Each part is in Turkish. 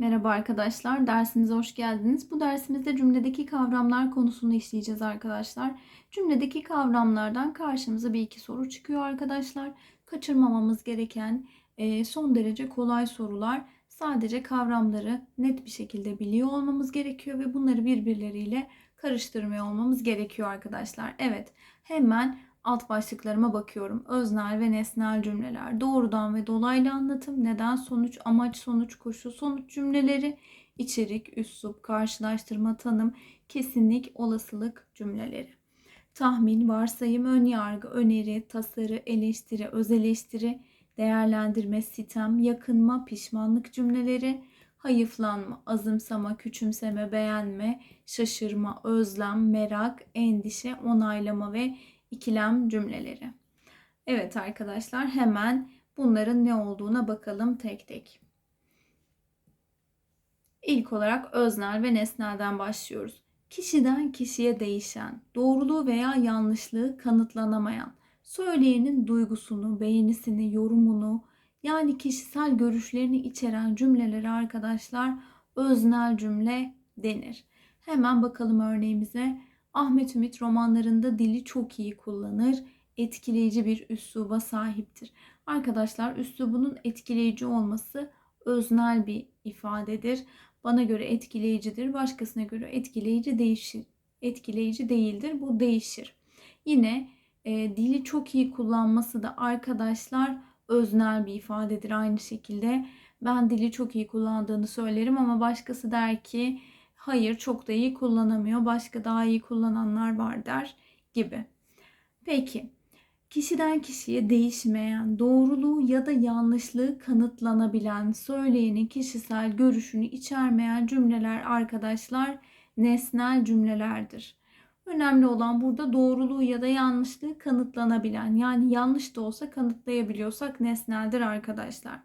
Merhaba arkadaşlar, dersimize hoş geldiniz. Bu dersimizde cümledeki kavramlar konusunu işleyeceğiz arkadaşlar. Cümledeki kavramlardan karşımıza bir iki soru çıkıyor arkadaşlar. Kaçırmamamız gereken e, son derece kolay sorular. Sadece kavramları net bir şekilde biliyor olmamız gerekiyor ve bunları birbirleriyle karıştırmıyor olmamız gerekiyor arkadaşlar. Evet, hemen alt başlıklarıma bakıyorum. Öznel ve nesnel cümleler, doğrudan ve dolaylı anlatım, neden sonuç, amaç sonuç, koşul sonuç cümleleri, içerik, üslup, karşılaştırma, tanım, kesinlik, olasılık cümleleri. Tahmin, varsayım, ön yargı, öneri, tasarı, eleştiri, öz eleştiri, değerlendirme, sitem, yakınma, pişmanlık cümleleri, hayıflanma, azımsama, küçümseme, beğenme, şaşırma, özlem, merak, endişe, onaylama ve ikilem cümleleri. Evet arkadaşlar hemen bunların ne olduğuna bakalım tek tek. İlk olarak öznel ve nesnelden başlıyoruz. Kişiden kişiye değişen, doğruluğu veya yanlışlığı kanıtlanamayan, söyleyenin duygusunu, beğenisini, yorumunu yani kişisel görüşlerini içeren cümleleri arkadaşlar öznel cümle denir. Hemen bakalım örneğimize. Ahmet Ümit romanlarında dili çok iyi kullanır. Etkileyici bir üsluba sahiptir. Arkadaşlar üslubunun etkileyici olması öznel bir ifadedir. Bana göre etkileyicidir, başkasına göre etkileyici değişir. Etkileyici değildir. Bu değişir. Yine e, dili çok iyi kullanması da arkadaşlar öznel bir ifadedir aynı şekilde. Ben dili çok iyi kullandığını söylerim ama başkası der ki hayır çok da iyi kullanamıyor. Başka daha iyi kullananlar var der gibi. Peki kişiden kişiye değişmeyen, doğruluğu ya da yanlışlığı kanıtlanabilen, söyleyenin kişisel görüşünü içermeyen cümleler arkadaşlar nesnel cümlelerdir. Önemli olan burada doğruluğu ya da yanlışlığı kanıtlanabilen yani yanlış da olsa kanıtlayabiliyorsak nesneldir arkadaşlar.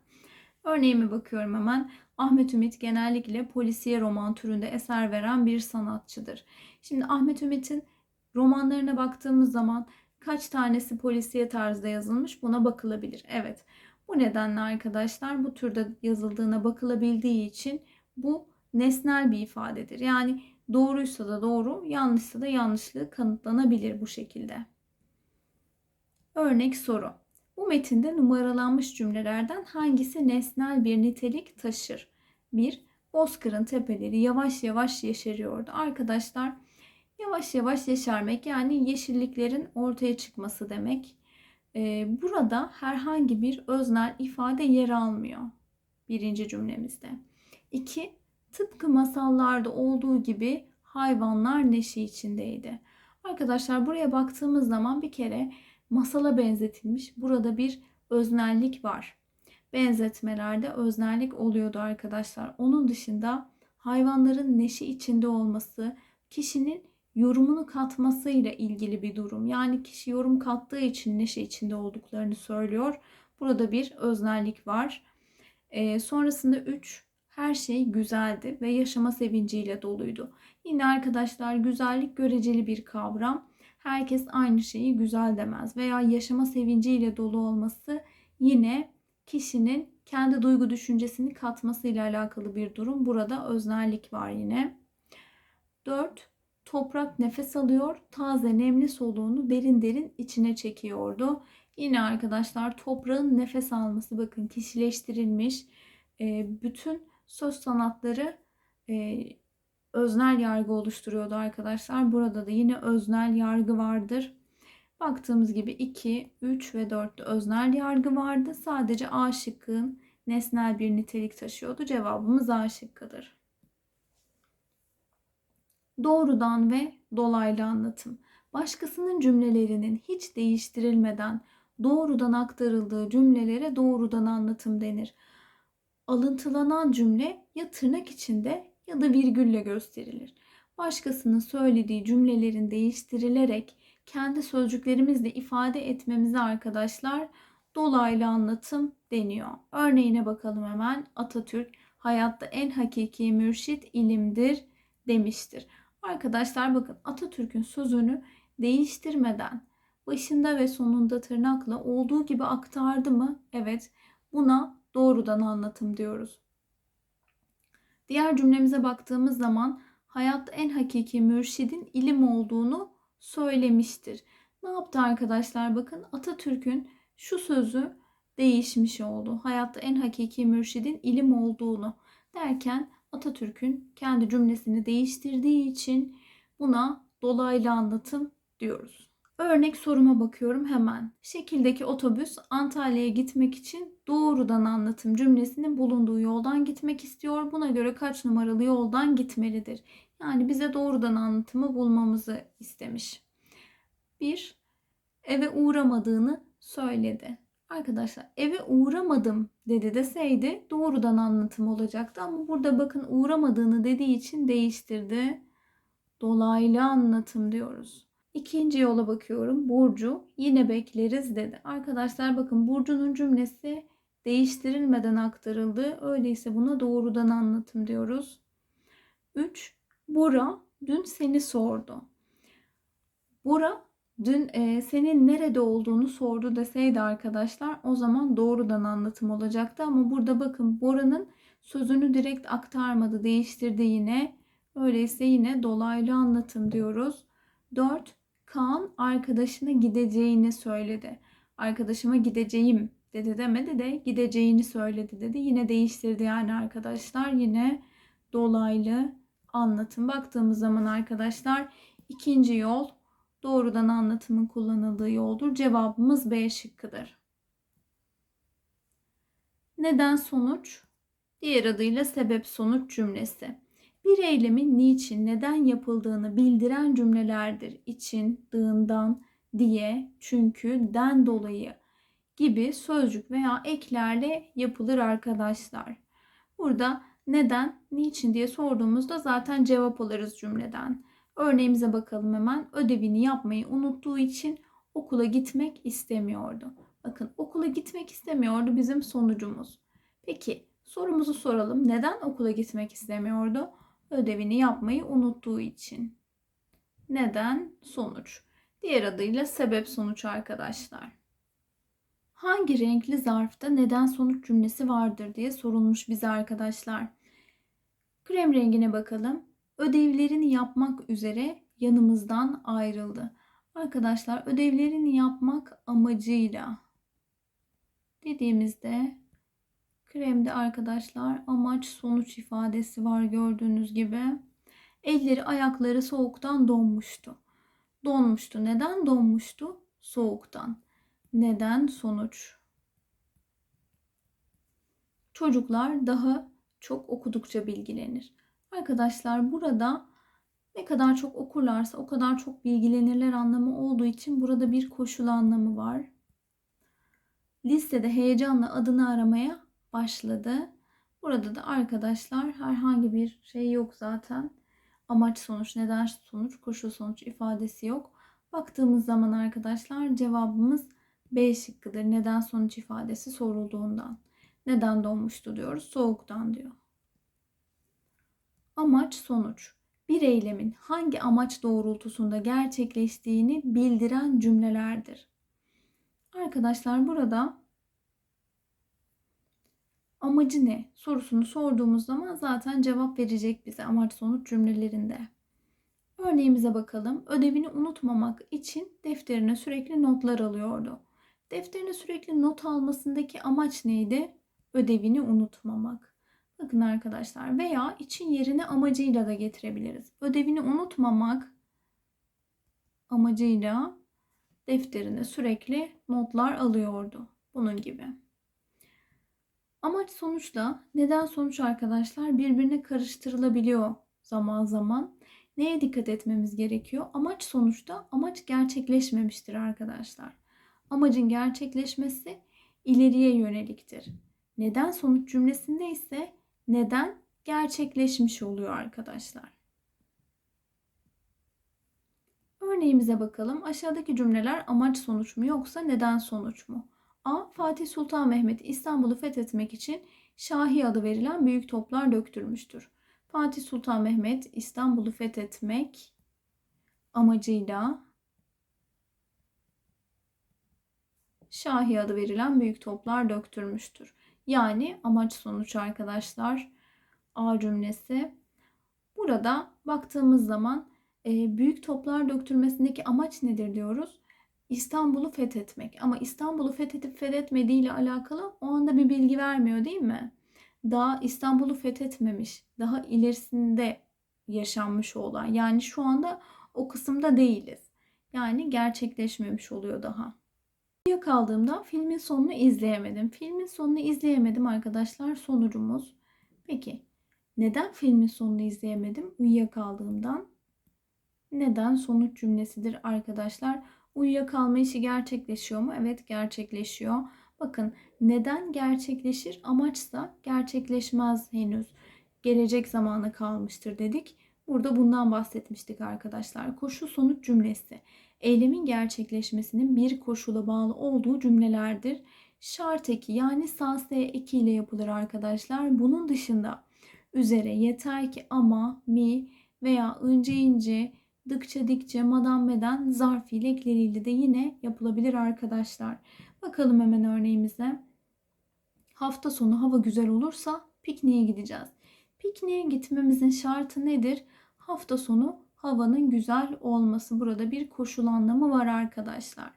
Örneğime bakıyorum hemen. Ahmet Ümit genellikle polisiye roman türünde eser veren bir sanatçıdır. Şimdi Ahmet Ümit'in romanlarına baktığımız zaman kaç tanesi polisiye tarzda yazılmış buna bakılabilir. Evet. Bu nedenle arkadaşlar bu türde yazıldığına bakılabildiği için bu nesnel bir ifadedir. Yani doğruysa da doğru, yanlışsa da yanlışlığı kanıtlanabilir bu şekilde. Örnek soru. Bu metinde numaralanmış cümlelerden hangisi nesnel bir nitelik taşır? 1. Bozkır'ın tepeleri yavaş yavaş yeşeriyordu. Arkadaşlar yavaş yavaş yeşermek yani yeşilliklerin ortaya çıkması demek. Ee, burada herhangi bir öznel ifade yer almıyor birinci cümlemizde. 2. Tıpkı masallarda olduğu gibi hayvanlar neşe içindeydi. Arkadaşlar buraya baktığımız zaman bir kere masala benzetilmiş. Burada bir öznellik var. Benzetmelerde öznellik oluyordu arkadaşlar. Onun dışında hayvanların neşe içinde olması, kişinin yorumunu katmasıyla ilgili bir durum. Yani kişi yorum kattığı için neşe içinde olduklarını söylüyor. Burada bir öznellik var. E, sonrasında 3 her şey güzeldi ve yaşama sevinciyle doluydu. Yine arkadaşlar güzellik göreceli bir kavram herkes aynı şeyi güzel demez veya yaşama sevinciyle dolu olması yine kişinin kendi duygu düşüncesini katmasıyla alakalı bir durum. Burada öznellik var yine. 4. Toprak nefes alıyor, taze nemli soluğunu derin derin içine çekiyordu. Yine arkadaşlar toprağın nefes alması bakın kişileştirilmiş. Bütün söz sanatları öznel yargı oluşturuyordu arkadaşlar. Burada da yine öznel yargı vardır. Baktığımız gibi 2, 3 ve 4'te öznel yargı vardı. Sadece A şıkkın nesnel bir nitelik taşıyordu. Cevabımız A şıkkıdır. Doğrudan ve dolaylı anlatım. Başkasının cümlelerinin hiç değiştirilmeden doğrudan aktarıldığı cümlelere doğrudan anlatım denir. Alıntılanan cümle ya tırnak içinde ya da virgülle gösterilir. Başkasının söylediği cümlelerin değiştirilerek kendi sözcüklerimizle ifade etmemize arkadaşlar dolaylı anlatım deniyor. Örneğine bakalım hemen. Atatürk hayatta en hakiki mürşit ilimdir demiştir. Arkadaşlar bakın Atatürk'ün sözünü değiştirmeden başında ve sonunda tırnakla olduğu gibi aktardı mı? Evet. Buna doğrudan anlatım diyoruz. Diğer cümlemize baktığımız zaman hayatta en hakiki mürşidin ilim olduğunu söylemiştir. Ne yaptı arkadaşlar? Bakın Atatürk'ün şu sözü değişmiş oldu. Hayatta en hakiki mürşidin ilim olduğunu derken Atatürk'ün kendi cümlesini değiştirdiği için buna dolaylı anlatım diyoruz. Örnek soruma bakıyorum hemen. Şekildeki otobüs Antalya'ya gitmek için doğrudan anlatım cümlesinin bulunduğu yoldan gitmek istiyor. Buna göre kaç numaralı yoldan gitmelidir? Yani bize doğrudan anlatımı bulmamızı istemiş. Bir, eve uğramadığını söyledi. Arkadaşlar eve uğramadım dedi deseydi doğrudan anlatım olacaktı ama burada bakın uğramadığını dediği için değiştirdi. Dolaylı anlatım diyoruz. İkinci yola bakıyorum. Burcu yine bekleriz dedi. Arkadaşlar bakın Burcu'nun cümlesi değiştirilmeden aktarıldı. Öyleyse buna doğrudan anlatım diyoruz. 3. Bora dün seni sordu. Bora dün e, senin nerede olduğunu sordu deseydi arkadaşlar o zaman doğrudan anlatım olacaktı. Ama burada bakın Bora'nın sözünü direkt aktarmadı, değiştirdi yine. Öyleyse yine dolaylı anlatım diyoruz. 4. Kaan arkadaşına gideceğini söyledi. Arkadaşıma gideceğim dedi demedi de gideceğini söyledi dedi. Yine değiştirdi yani arkadaşlar. Yine dolaylı anlatım. Baktığımız zaman arkadaşlar ikinci yol doğrudan anlatımın kullanıldığı yoldur. Cevabımız B şıkkıdır. Neden sonuç? Diğer adıyla sebep sonuç cümlesi. Bir eylemin niçin, neden yapıldığını bildiren cümlelerdir. İçin, dığından, diye, çünkü, den dolayı gibi sözcük veya eklerle yapılır arkadaşlar. Burada neden, niçin diye sorduğumuzda zaten cevap alırız cümleden. Örneğimize bakalım hemen. Ödevini yapmayı unuttuğu için okula gitmek istemiyordu. Bakın okula gitmek istemiyordu bizim sonucumuz. Peki sorumuzu soralım. Neden okula gitmek istemiyordu? Ödevini yapmayı unuttuğu için. Neden? Sonuç. Diğer adıyla sebep sonuç arkadaşlar. Hangi renkli zarfta neden sonuç cümlesi vardır diye sorulmuş bize arkadaşlar. Krem rengine bakalım ödevlerini yapmak üzere yanımızdan ayrıldı. Arkadaşlar ödevlerini yapmak amacıyla dediğimizde kremde arkadaşlar amaç sonuç ifadesi var gördüğünüz gibi. Elleri ayakları soğuktan donmuştu. Donmuştu. Neden donmuştu? Soğuktan. Neden sonuç? Çocuklar daha çok okudukça bilgilenir. Arkadaşlar burada ne kadar çok okurlarsa o kadar çok bilgilenirler anlamı olduğu için burada bir koşul anlamı var. Listede heyecanla adını aramaya başladı. Burada da arkadaşlar herhangi bir şey yok zaten. Amaç sonuç, neden sonuç, koşul sonuç ifadesi yok. Baktığımız zaman arkadaşlar cevabımız B şıkkıdır. Neden sonuç ifadesi sorulduğundan. Neden doğmuştu diyoruz? Soğuktan diyor. Amaç sonuç. Bir eylemin hangi amaç doğrultusunda gerçekleştiğini bildiren cümlelerdir. Arkadaşlar burada amacı ne sorusunu sorduğumuz zaman zaten cevap verecek bize amaç sonuç cümlelerinde. Örneğimize bakalım. Ödevini unutmamak için defterine sürekli notlar alıyordu. Defterine sürekli not almasındaki amaç neydi? Ödevini unutmamak. Bakın arkadaşlar veya için yerine amacıyla da getirebiliriz. Ödevini unutmamak amacıyla defterine sürekli notlar alıyordu. Bunun gibi. Amaç sonuçla neden sonuç arkadaşlar birbirine karıştırılabiliyor zaman zaman. Neye dikkat etmemiz gerekiyor? Amaç sonuçta amaç gerçekleşmemiştir arkadaşlar. Amacın gerçekleşmesi ileriye yöneliktir. Neden sonuç cümlesinde ise neden gerçekleşmiş oluyor arkadaşlar. Örneğimize bakalım. Aşağıdaki cümleler amaç sonuç mu yoksa neden sonuç mu? A. Fatih Sultan Mehmet İstanbul'u fethetmek için Şahi adı verilen büyük toplar döktürmüştür. Fatih Sultan Mehmet İstanbul'u fethetmek amacıyla Şahi adı verilen büyük toplar döktürmüştür. Yani amaç sonuç arkadaşlar. A cümlesi. Burada baktığımız zaman e, büyük toplar döktürmesindeki amaç nedir diyoruz? İstanbul'u fethetmek. Ama İstanbul'u fethedip fethetmediği ile alakalı o anda bir bilgi vermiyor değil mi? Daha İstanbul'u fethetmemiş, daha ilerisinde yaşanmış olan. Yani şu anda o kısımda değiliz. Yani gerçekleşmemiş oluyor daha. Uyuyakaldığımda filmin sonunu izleyemedim. Filmin sonunu izleyemedim arkadaşlar sonucumuz. Peki neden filmin sonunu izleyemedim? Uyuyakaldığımdan. Neden sonuç cümlesidir arkadaşlar. Uyuyakalma işi gerçekleşiyor mu? Evet gerçekleşiyor. Bakın neden gerçekleşir? Amaçsa gerçekleşmez henüz. Gelecek zamana kalmıştır dedik. Burada bundan bahsetmiştik arkadaşlar. Koşul sonuç cümlesi. Eylemin gerçekleşmesinin bir koşula bağlı olduğu cümlelerdir. Şart eki yani sas eki ile yapılır arkadaşlar. Bunun dışında üzere yeter ki ama, mi veya ince ince, dıkça dikçe, madam meden zarf fiil ekleriyle de yine yapılabilir arkadaşlar. Bakalım hemen örneğimize. Hafta sonu hava güzel olursa pikniğe gideceğiz. Pikniğe gitmemizin şartı nedir? Hafta sonu havanın güzel olması. Burada bir koşul anlamı var arkadaşlar.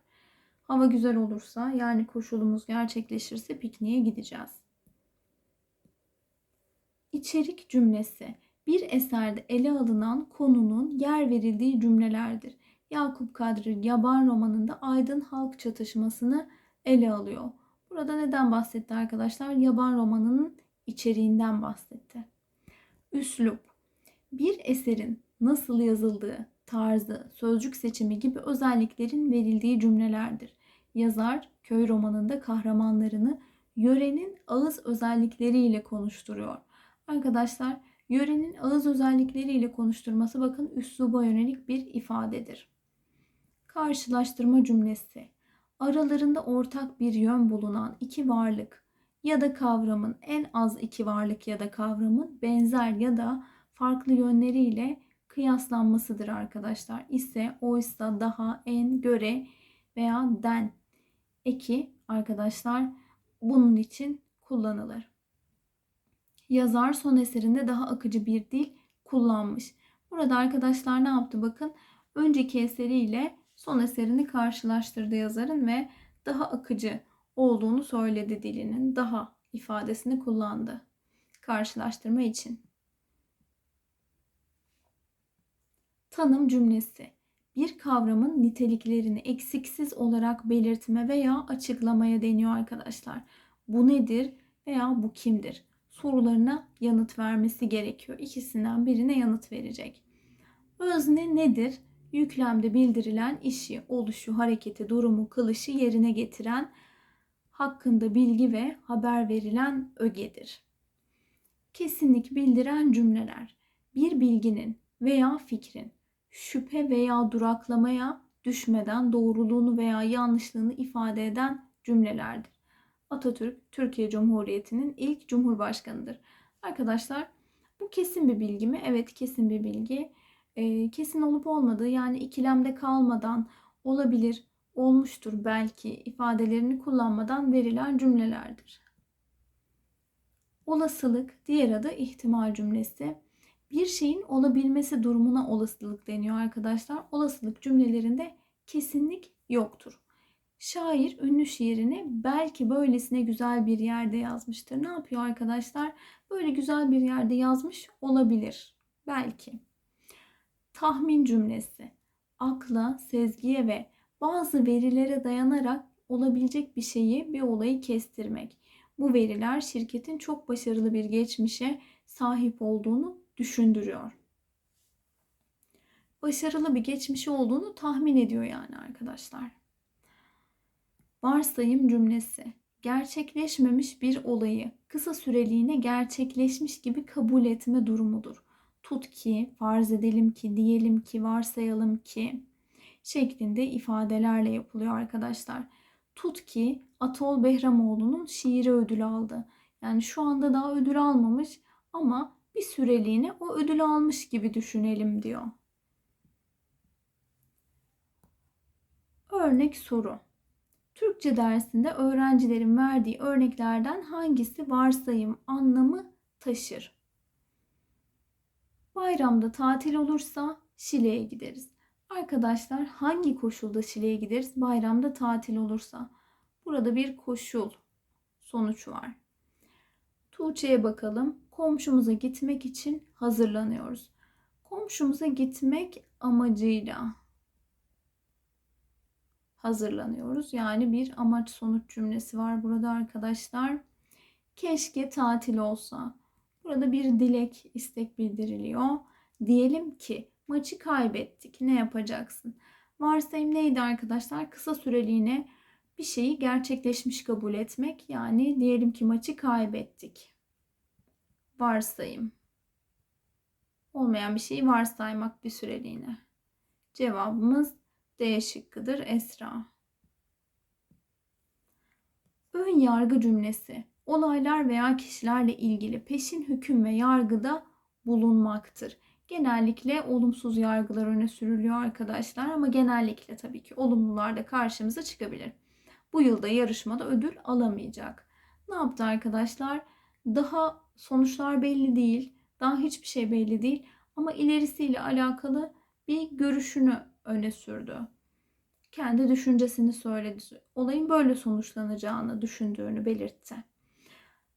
Hava güzel olursa yani koşulumuz gerçekleşirse pikniğe gideceğiz. İçerik cümlesi bir eserde ele alınan konunun yer verildiği cümlelerdir. Yakup Kadri Yaban romanında aydın halk çatışmasını ele alıyor. Burada neden bahsetti arkadaşlar? Yaban romanının içeriğinden bahsetti. Üslup bir eserin nasıl yazıldığı, tarzı, sözcük seçimi gibi özelliklerin verildiği cümlelerdir. Yazar köy romanında kahramanlarını yörenin ağız özellikleriyle konuşturuyor. Arkadaşlar yörenin ağız özellikleriyle konuşturması bakın üsluba yönelik bir ifadedir. Karşılaştırma cümlesi. Aralarında ortak bir yön bulunan iki varlık ya da kavramın en az iki varlık ya da kavramın benzer ya da farklı yönleriyle kıyaslanmasıdır arkadaşlar. İse, oysa, daha, en, göre veya den eki arkadaşlar bunun için kullanılır. Yazar son eserinde daha akıcı bir dil kullanmış. Burada arkadaşlar ne yaptı bakın. Önceki eseriyle son eserini karşılaştırdı yazarın ve daha akıcı olduğunu söyledi dilinin. Daha ifadesini kullandı karşılaştırma için. Tanım cümlesi bir kavramın niteliklerini eksiksiz olarak belirtme veya açıklamaya deniyor arkadaşlar. Bu nedir veya bu kimdir? Sorularına yanıt vermesi gerekiyor. İkisinden birine yanıt verecek. Özne nedir? Yüklemde bildirilen işi, oluşu, hareketi, durumu, kılışı yerine getiren, hakkında bilgi ve haber verilen ögedir. Kesinlik bildiren cümleler bir bilginin veya fikrin şüphe veya duraklamaya düşmeden doğruluğunu veya yanlışlığını ifade eden cümlelerdir. Atatürk Türkiye Cumhuriyeti'nin ilk cumhurbaşkanıdır. Arkadaşlar bu kesin bir bilgi mi? Evet kesin bir bilgi. Ee, kesin olup olmadığı yani ikilemde kalmadan olabilir, olmuştur belki ifadelerini kullanmadan verilen cümlelerdir. Olasılık diğer adı ihtimal cümlesi bir şeyin olabilmesi durumuna olasılık deniyor arkadaşlar. Olasılık cümlelerinde kesinlik yoktur. Şair ünlü şiirini belki böylesine güzel bir yerde yazmıştır. Ne yapıyor arkadaşlar? Böyle güzel bir yerde yazmış olabilir. Belki. Tahmin cümlesi. Akla, sezgiye ve bazı verilere dayanarak olabilecek bir şeyi, bir olayı kestirmek. Bu veriler şirketin çok başarılı bir geçmişe sahip olduğunu düşündürüyor. Başarılı bir geçmişi olduğunu tahmin ediyor yani arkadaşlar. Varsayım cümlesi. Gerçekleşmemiş bir olayı kısa süreliğine gerçekleşmiş gibi kabul etme durumudur. Tut ki, farz edelim ki, diyelim ki, varsayalım ki şeklinde ifadelerle yapılıyor arkadaşlar. Tut ki Atol Behramoğlu'nun şiiri ödül aldı. Yani şu anda daha ödül almamış ama bir süreliğine o ödülü almış gibi düşünelim diyor. Örnek soru. Türkçe dersinde öğrencilerin verdiği örneklerden hangisi varsayım anlamı taşır? Bayramda tatil olursa Şile'ye gideriz. Arkadaşlar hangi koşulda Şile'ye gideriz? Bayramda tatil olursa. Burada bir koşul sonuç var. Tuğçe'ye bakalım. Komşumuza gitmek için hazırlanıyoruz. Komşumuza gitmek amacıyla hazırlanıyoruz. Yani bir amaç sonuç cümlesi var burada arkadaşlar. Keşke tatil olsa. Burada bir dilek, istek bildiriliyor. Diyelim ki maçı kaybettik. Ne yapacaksın? Varsayım neydi arkadaşlar? Kısa süreliğine bir şeyi gerçekleşmiş kabul etmek. Yani diyelim ki maçı kaybettik. Varsayım. Olmayan bir şeyi varsaymak bir süreliğine. Cevabımız D şıkkıdır Esra. Ön yargı cümlesi olaylar veya kişilerle ilgili peşin hüküm ve yargıda bulunmaktır. Genellikle olumsuz yargılar öne sürülüyor arkadaşlar ama genellikle tabii ki olumlular da karşımıza çıkabilir. Bu yılda yarışmada ödül alamayacak. Ne yaptı arkadaşlar? Daha sonuçlar belli değil. Daha hiçbir şey belli değil ama ilerisiyle alakalı bir görüşünü öne sürdü. Kendi düşüncesini söyledi. Olayın böyle sonuçlanacağını düşündüğünü belirtti.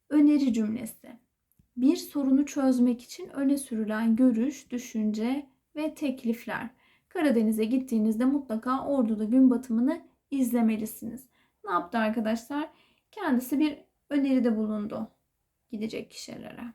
Öneri cümlesi. Bir sorunu çözmek için öne sürülen görüş, düşünce ve teklifler. Karadeniz'e gittiğinizde mutlaka Ordu'da gün batımını izlemelisiniz. Ne yaptı arkadaşlar? Kendisi bir öneride bulundu gidecek kişilere.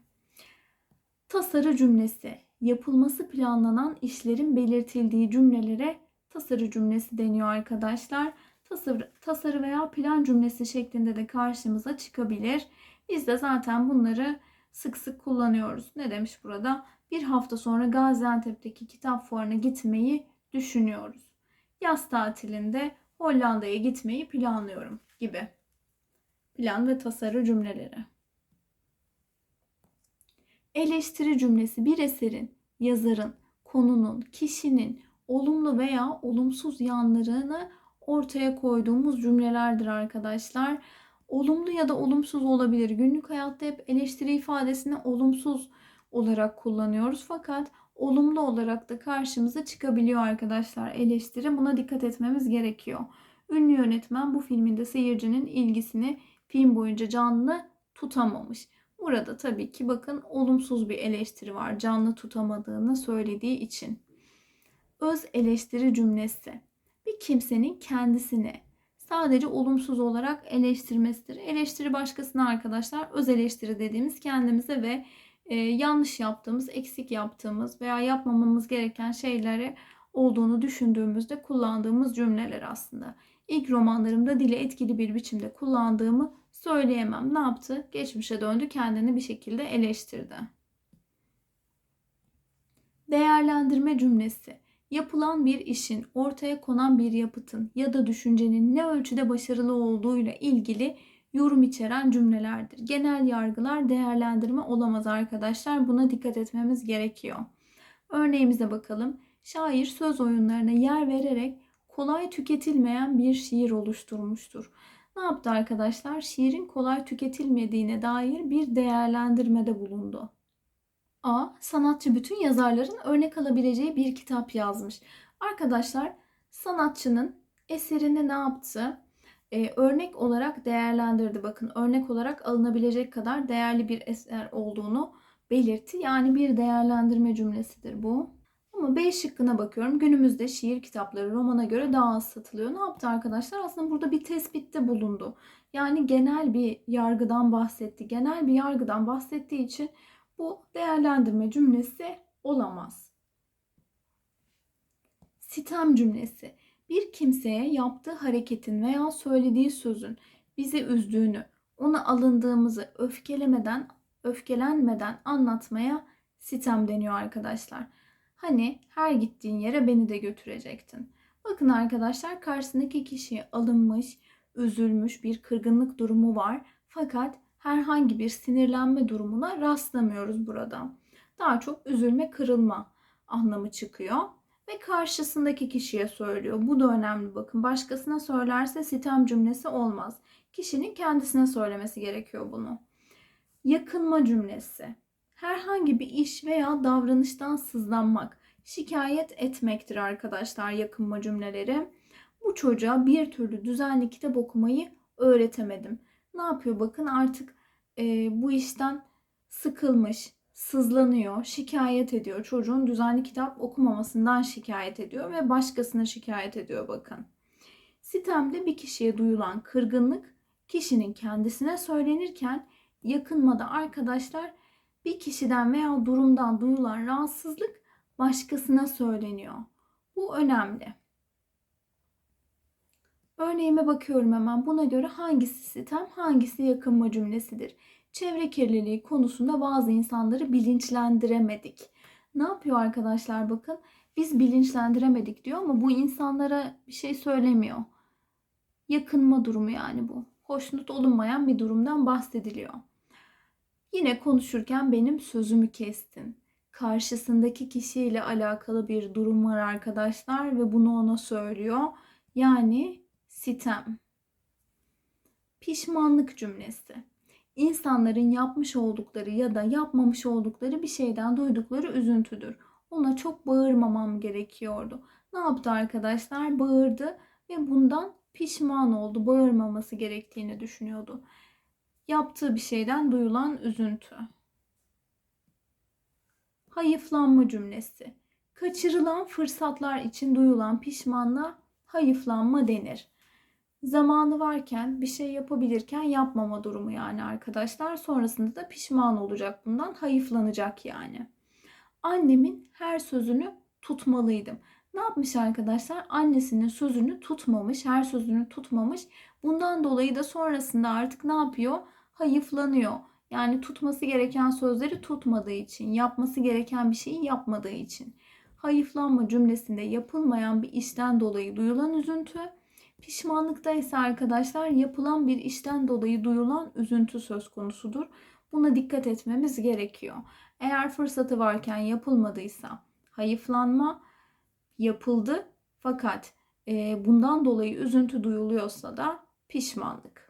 Tasarı cümlesi. Yapılması planlanan işlerin belirtildiği cümlelere tasarı cümlesi deniyor arkadaşlar. Tasarı, tasarı veya plan cümlesi şeklinde de karşımıza çıkabilir. Biz de zaten bunları sık sık kullanıyoruz. Ne demiş burada? Bir hafta sonra Gaziantep'teki kitap fuarına gitmeyi düşünüyoruz. Yaz tatilinde Hollanda'ya gitmeyi planlıyorum gibi. Plan ve tasarı cümleleri. Eleştiri cümlesi bir eserin, yazarın, konunun, kişinin olumlu veya olumsuz yanlarını ortaya koyduğumuz cümlelerdir arkadaşlar. Olumlu ya da olumsuz olabilir. Günlük hayatta hep eleştiri ifadesini olumsuz olarak kullanıyoruz. Fakat olumlu olarak da karşımıza çıkabiliyor arkadaşlar eleştiri. Buna dikkat etmemiz gerekiyor. Ünlü yönetmen bu filminde seyircinin ilgisini film boyunca canlı tutamamış. Burada tabii ki bakın olumsuz bir eleştiri var. Canlı tutamadığını söylediği için. Öz eleştiri cümlesi. Bir kimsenin kendisini sadece olumsuz olarak eleştirmesidir. Eleştiri başkasına arkadaşlar öz eleştiri dediğimiz kendimize ve e, yanlış yaptığımız, eksik yaptığımız veya yapmamamız gereken şeyleri olduğunu düşündüğümüzde kullandığımız cümleler aslında. İlk romanlarımda dili etkili bir biçimde kullandığımı söyleyemem. Ne yaptı? Geçmişe döndü, kendini bir şekilde eleştirdi. Değerlendirme cümlesi. Yapılan bir işin, ortaya konan bir yapıtın ya da düşüncenin ne ölçüde başarılı olduğuyla ilgili yorum içeren cümlelerdir. Genel yargılar değerlendirme olamaz arkadaşlar. Buna dikkat etmemiz gerekiyor. Örneğimize bakalım. Şair söz oyunlarına yer vererek kolay tüketilmeyen bir şiir oluşturmuştur. Ne yaptı arkadaşlar? Şiirin kolay tüketilmediğine dair bir değerlendirmede bulundu. A. Sanatçı bütün yazarların örnek alabileceği bir kitap yazmış. Arkadaşlar sanatçının eserini ne yaptı? Ee, örnek olarak değerlendirdi. Bakın örnek olarak alınabilecek kadar değerli bir eser olduğunu belirtti. Yani bir değerlendirme cümlesidir bu. Ama B şıkkına bakıyorum. Günümüzde şiir kitapları romana göre daha az satılıyor. Ne yaptı arkadaşlar? Aslında burada bir tespitte bulundu. Yani genel bir yargıdan bahsetti. Genel bir yargıdan bahsettiği için bu değerlendirme cümlesi olamaz. Sitem cümlesi. Bir kimseye yaptığı hareketin veya söylediği sözün bizi üzdüğünü, ona alındığımızı öfkelemeden, öfkelenmeden anlatmaya sitem deniyor arkadaşlar. Hani her gittiğin yere beni de götürecektin. Bakın arkadaşlar karşısındaki kişiye alınmış, üzülmüş bir kırgınlık durumu var. Fakat herhangi bir sinirlenme durumuna rastlamıyoruz burada. Daha çok üzülme, kırılma anlamı çıkıyor ve karşısındaki kişiye söylüyor. Bu da önemli bakın. Başkasına söylerse sitem cümlesi olmaz. Kişinin kendisine söylemesi gerekiyor bunu. Yakınma cümlesi. Herhangi bir iş veya davranıştan sızlanmak, şikayet etmektir arkadaşlar yakınma cümleleri. Bu çocuğa bir türlü düzenli kitap okumayı öğretemedim. Ne yapıyor bakın artık e, bu işten sıkılmış, sızlanıyor, şikayet ediyor. Çocuğun düzenli kitap okumamasından şikayet ediyor ve başkasına şikayet ediyor bakın. Sitemde bir kişiye duyulan kırgınlık kişinin kendisine söylenirken yakınmada arkadaşlar bir kişiden veya durumdan duyulan rahatsızlık başkasına söyleniyor. Bu önemli. Örneğime bakıyorum hemen. Buna göre hangisi sitem, hangisi yakınma cümlesidir? Çevre kirliliği konusunda bazı insanları bilinçlendiremedik. Ne yapıyor arkadaşlar bakın? Biz bilinçlendiremedik diyor ama bu insanlara bir şey söylemiyor. Yakınma durumu yani bu. Hoşnut olunmayan bir durumdan bahsediliyor. Yine konuşurken benim sözümü kestin. Karşısındaki kişiyle alakalı bir durum var arkadaşlar ve bunu ona söylüyor. Yani sitem. Pişmanlık cümlesi. İnsanların yapmış oldukları ya da yapmamış oldukları bir şeyden duydukları üzüntüdür. Ona çok bağırmamam gerekiyordu. Ne yaptı arkadaşlar? Bağırdı ve bundan pişman oldu. Bağırmaması gerektiğini düşünüyordu. Yaptığı bir şeyden duyulan üzüntü. Hayıflanma cümlesi. Kaçırılan fırsatlar için duyulan pişmanlığa hayıflanma denir. Zamanı varken bir şey yapabilirken yapmama durumu yani arkadaşlar. Sonrasında da pişman olacak bundan, hayıflanacak yani. Annemin her sözünü tutmalıydım. Ne yapmış arkadaşlar? Annesinin sözünü tutmamış, her sözünü tutmamış. Bundan dolayı da sonrasında artık ne yapıyor? Hayıflanıyor. Yani tutması gereken sözleri tutmadığı için, yapması gereken bir şeyi yapmadığı için. Hayıflanma cümlesinde yapılmayan bir işten dolayı duyulan üzüntü, pişmanlıkta ise arkadaşlar yapılan bir işten dolayı duyulan üzüntü söz konusudur. Buna dikkat etmemiz gerekiyor. Eğer fırsatı varken yapılmadıysa hayıflanma yapıldı fakat bundan dolayı üzüntü duyuluyorsa da pişmanlık.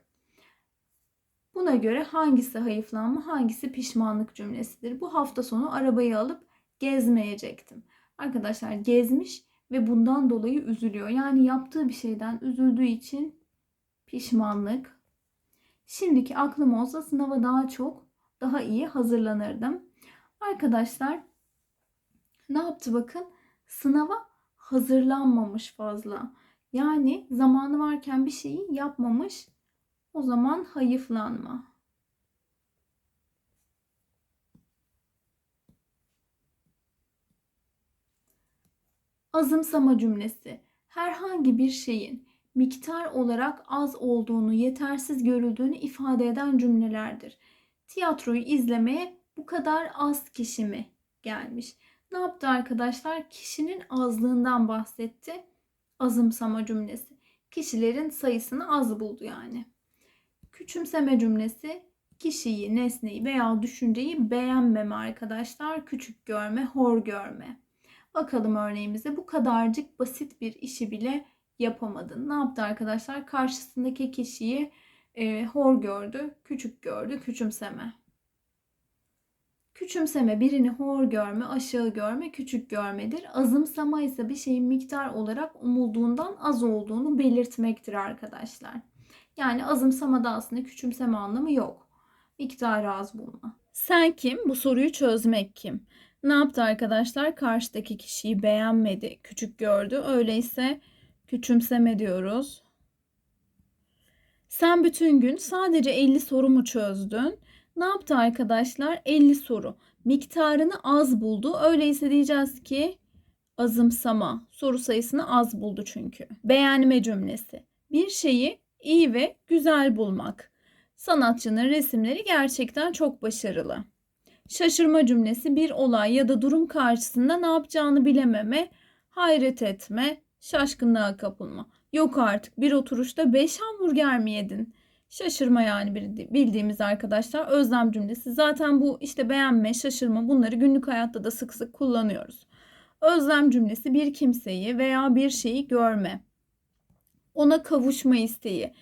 Buna göre hangisi hayıflanma, hangisi pişmanlık cümlesidir? Bu hafta sonu arabayı alıp gezmeyecektim. Arkadaşlar gezmiş ve bundan dolayı üzülüyor. Yani yaptığı bir şeyden üzüldüğü için pişmanlık. Şimdiki aklım olsa sınava daha çok, daha iyi hazırlanırdım. Arkadaşlar ne yaptı bakın? Sınava hazırlanmamış fazla. Yani zamanı varken bir şeyi yapmamış. O zaman hayıflanma. Azımsama cümlesi. Herhangi bir şeyin miktar olarak az olduğunu, yetersiz görüldüğünü ifade eden cümlelerdir. Tiyatroyu izlemeye bu kadar az kişi mi gelmiş? Ne yaptı arkadaşlar? Kişinin azlığından bahsetti. Azımsama cümlesi. Kişilerin sayısını az buldu yani. Küçümseme cümlesi kişiyi, nesneyi veya düşünceyi beğenmeme arkadaşlar. Küçük görme, hor görme. Bakalım örneğimize bu kadarcık basit bir işi bile yapamadın. Ne yaptı arkadaşlar? Karşısındaki kişiyi e, hor gördü, küçük gördü, küçümseme. Küçümseme birini hor görme, aşağı görme, küçük görmedir. Azımsama ise bir şeyin miktar olarak umulduğundan az olduğunu belirtmektir arkadaşlar. Yani azımsamada aslında küçümseme anlamı yok. Miktarı az bulma. Sen kim? Bu soruyu çözmek kim? Ne yaptı arkadaşlar? Karşıdaki kişiyi beğenmedi, küçük gördü. Öyleyse küçümseme diyoruz. Sen bütün gün sadece 50 soru mu çözdün? Ne yaptı arkadaşlar? 50 soru. Miktarını az buldu. Öyleyse diyeceğiz ki azımsama. Soru sayısını az buldu çünkü. Beğenme cümlesi. Bir şeyi iyi ve güzel bulmak. Sanatçının resimleri gerçekten çok başarılı. Şaşırma cümlesi bir olay ya da durum karşısında ne yapacağını bilememe, hayret etme, şaşkınlığa kapılma. Yok artık bir oturuşta 5 hamburger mi yedin? Şaşırma yani bildiğimiz arkadaşlar özlem cümlesi. Zaten bu işte beğenme, şaşırma bunları günlük hayatta da sık sık kullanıyoruz. Özlem cümlesi bir kimseyi veya bir şeyi görme. Ona kavuşma isteği.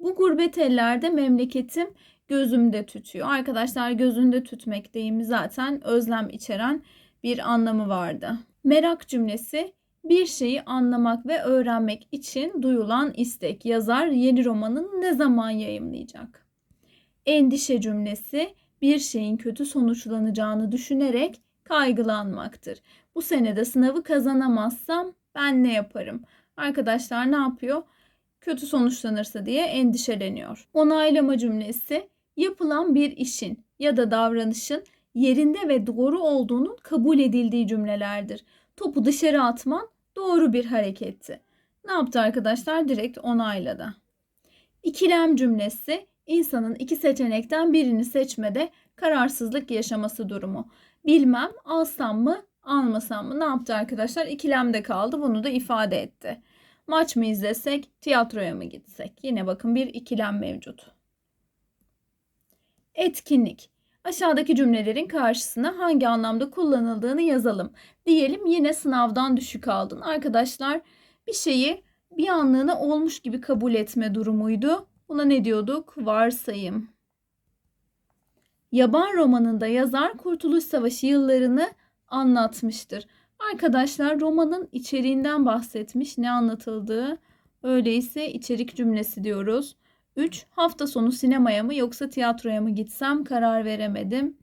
Bu gurbet ellerde memleketim gözümde tütüyor. Arkadaşlar gözünde tütmek deyimi zaten özlem içeren bir anlamı vardı. Merak cümlesi bir şeyi anlamak ve öğrenmek için duyulan istek. Yazar yeni romanını ne zaman yayımlayacak? Endişe cümlesi bir şeyin kötü sonuçlanacağını düşünerek kaygılanmaktır. Bu senede sınavı kazanamazsam ben ne yaparım? Arkadaşlar ne yapıyor? Kötü sonuçlanırsa diye endişeleniyor. Onaylama cümlesi yapılan bir işin ya da davranışın yerinde ve doğru olduğunun kabul edildiği cümlelerdir. Topu dışarı atman doğru bir hareketti. Ne yaptı arkadaşlar? Direkt onayladı. İkilem cümlesi insanın iki seçenekten birini seçmede kararsızlık yaşaması durumu. Bilmem alsam mı almasam mı ne yaptı arkadaşlar? İkilemde kaldı bunu da ifade etti. Maç mı izlesek, tiyatroya mı gitsek? Yine bakın bir ikilem mevcut. Etkinlik. Aşağıdaki cümlelerin karşısına hangi anlamda kullanıldığını yazalım. Diyelim yine sınavdan düşük aldın. Arkadaşlar bir şeyi bir anlığına olmuş gibi kabul etme durumuydu. Buna ne diyorduk? Varsayım. Yaban romanında yazar Kurtuluş Savaşı yıllarını anlatmıştır. Arkadaşlar romanın içeriğinden bahsetmiş, ne anlatıldığı. Öyleyse içerik cümlesi diyoruz. 3. Hafta sonu sinemaya mı yoksa tiyatroya mı gitsem karar veremedim.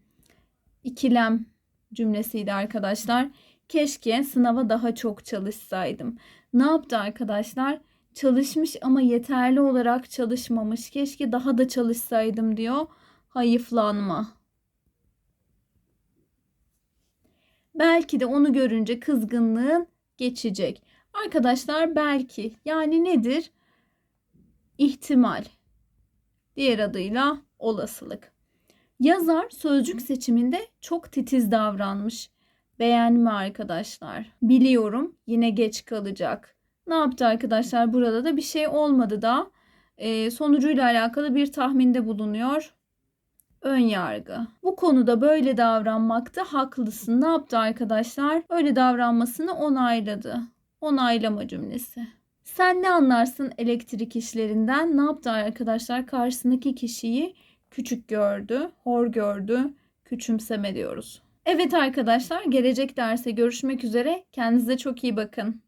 İkilem cümlesiydi arkadaşlar. Keşke sınava daha çok çalışsaydım. Ne yaptı arkadaşlar? Çalışmış ama yeterli olarak çalışmamış. Keşke daha da çalışsaydım diyor. Hayıflanma. Belki de onu görünce kızgınlığın geçecek. Arkadaşlar belki yani nedir? İhtimal. Diğer adıyla olasılık. Yazar sözcük seçiminde çok titiz davranmış. Beğenme arkadaşlar. Biliyorum yine geç kalacak. Ne yaptı arkadaşlar? Burada da bir şey olmadı da sonucuyla alakalı bir tahminde bulunuyor. Ön yargı. Bu konuda böyle davranmakta haklısın. Ne yaptı arkadaşlar? Öyle davranmasını onayladı. Onaylama cümlesi. Sen ne anlarsın elektrik işlerinden? Ne yaptı arkadaşlar? Karşısındaki kişiyi küçük gördü, hor gördü, küçümseme diyoruz. Evet arkadaşlar, gelecek derse görüşmek üzere. Kendinize çok iyi bakın.